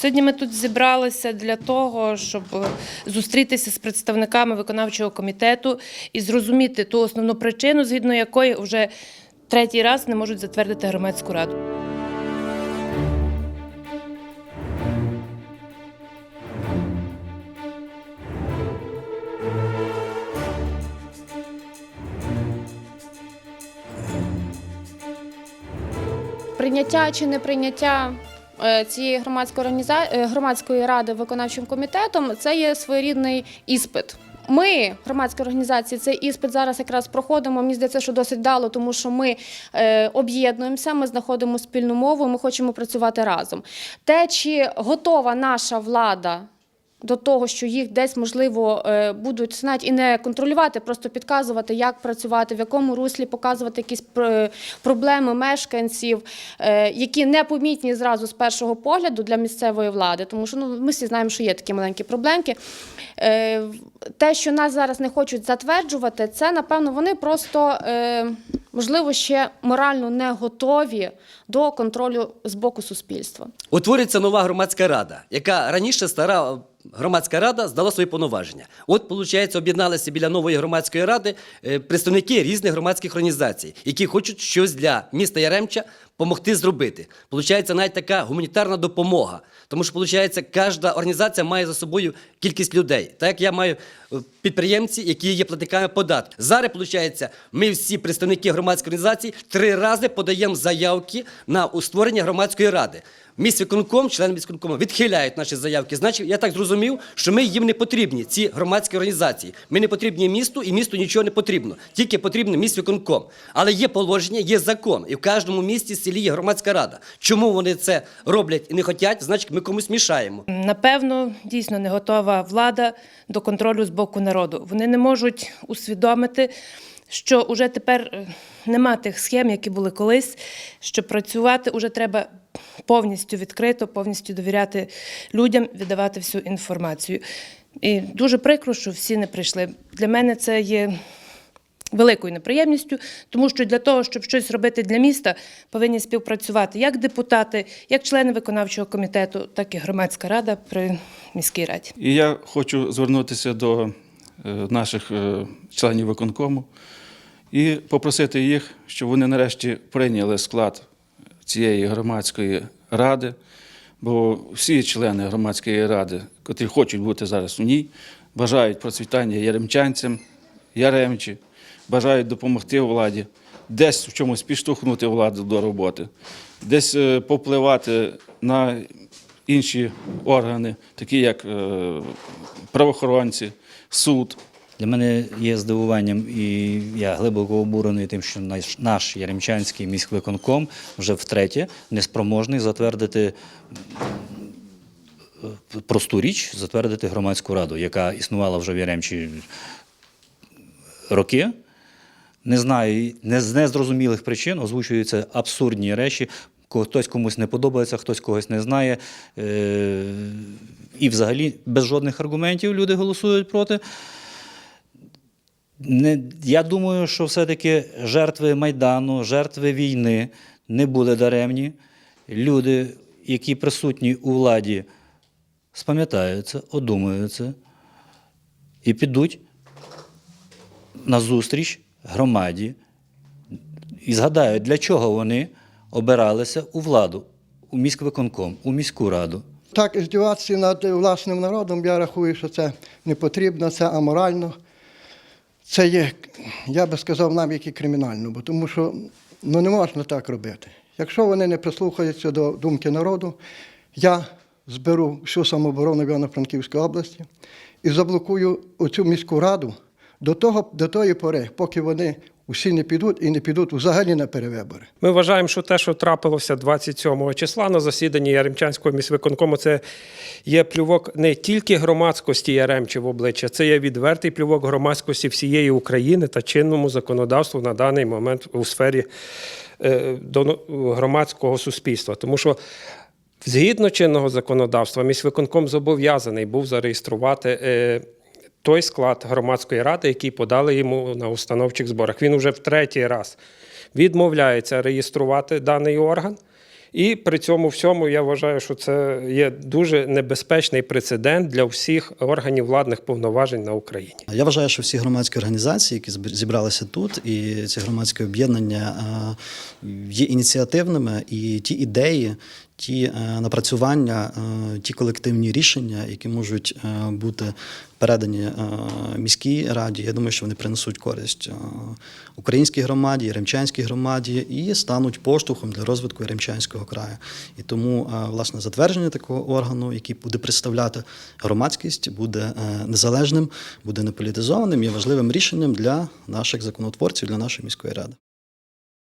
Сьогодні ми тут зібралися для того, щоб е, зустрітися з представниками виконавчого комітету і зрозуміти ту основну причину, згідно якої вже третій раз не можуть затвердити громадську раду. Прийняття чи не прийняття цієї громадської організа... е, громадської ради виконавчим комітетом це є своєрідний іспит. Ми, громадські організації, цей іспит зараз якраз проходимо. Мені здається, що досить дало, тому що ми е, об'єднуємося, ми знаходимо спільну мову, ми хочемо працювати разом. Те, чи готова наша влада до того, що їх десь можливо е, будуть навіть і не контролювати, просто підказувати, як працювати, в якому руслі показувати якісь проблеми мешканців, е, які не помітні зразу з першого погляду для місцевої влади, тому що ну ми всі знаємо, що є такі маленькі проблемки. Е, Те, що нас зараз не хочуть затверджувати, це напевно вони просто е, можливо ще морально не готові до контролю з боку суспільства. Утворюється нова громадська рада, яка раніше стара громадська рада здала свої повноваження. От, виходить, об'єдналися біля нової громадської ради е, представники різних громадських організацій, які хочуть щось для міста Яремча допомогти зробити. Получається навіть така гуманітарна допомога. Тому що, виходить, кожна організація має за собою кількість людей. Так як я маю е, підприємці, які є платниками податків. Зараз, виходить, ми всі представники громадської організації три рази подаємо заявки на створення громадської ради. Міськвиконком, члени міськвиконкому відхиляють наші заявки. Значить, я так зрозумів, що ми їм не потрібні, ці громадські організації. Ми не потрібні місту, і місту нічого не потрібно. Тільки потрібен міськвиконком. Але є положення, є закон. І в кожному місті, селі є громадська рада. Чому вони це роблять і не хочуть, значить, ми комусь мішаємо. Напевно, дійсно не готова влада до контролю з боку народу. Вони не можуть усвідомити, що вже тепер е, нема тих схем, які були колись. Що працювати вже треба повністю відкрито, повністю довіряти людям, віддавати всю інформацію. І дуже прикро, що всі не прийшли. Для мене це є великою неприємністю, тому що для того, щоб щось робити для міста, повинні співпрацювати як депутати, як члени виконавчого комітету, так і громадська рада при міській раді. І я хочу звернутися до е, наших е, членів виконкому і попросити їх, щоб вони нарешті прийняли склад цієї громадської ради, бо всі члени громадської ради, котрі хочуть бути зараз у ній, бажають процвітання яремчанцям, яремчі, бажають допомогти владі, десь в чомусь підштовхнути владу до роботи, десь е, попливати на інші органи, такі як е, правоохоронці, суд. Для мене є здивуванням, і я глибоко обурений тим, що наш, наш Яремчанський міськвиконком вже втретє неспроможний затвердити е, просту річ, затвердити громадську раду, яка існувала вже в Яремчі роки. Не знаю, не з незрозумілих причин озвучуються абсурдні речі. Хтось комусь не подобається, хтось когось не знає. Е- і взагалі без жодних аргументів люди голосують проти. Не, я думаю, що все-таки жертви Майдану, жертви війни не були даремні. Люди, які присутні у владі, спам'ятаються, одумаються і підуть на зустріч громаді і згадають, для чого вони обиралися у владу, у міськвиконком, у міську раду. Так, здіватися над власним народом, я рахую, що це не потрібно, це аморально. Це є, я би сказав, навіть і кримінально, бо тому що ну, не можна так робити. Якщо вони не прислухаються до думки народу, я зберу всю самооборону Івано-Франківської області і заблокую оцю міську раду до, того, до тої пори, поки вони усі не підуть і не підуть взагалі на перевибори. Ми вважаємо, що те, що трапилося 27 числа на засіданні Яремчанського міськвиконкому, це є плювок не тільки громадськості Яремчі в обличчя, це є відвертий плювок громадськості всієї України та чинному законодавству на даний момент у сфері е, громадського суспільства. Тому що згідно чинного законодавства, міськвиконком зобов'язаний був зареєструвати. Той склад громадської ради, який подали йому на установчих зборах. Він уже в третій раз відмовляється реєструвати даний орган І при цьому всьому я вважаю, що це є дуже небезпечний прецедент для всіх органів владних повноважень на Україні. Я вважаю, що всі громадські організації, які зібралися тут, і ці громадські об'єднання є ініціативними, і ті ідеї, ті е, напрацювання, е, ті колективні рішення, які можуть е, бути передані міській раді, я думаю, що вони принесуть користь українській громаді, Яремчанській громаді і стануть поштовхом для розвитку Яремчанського краю. І тому, власне, затвердження такого органу, який буде представляти громадськість, буде незалежним, буде неполітизованим, є важливим рішенням для наших законотворців, для нашої міської ради.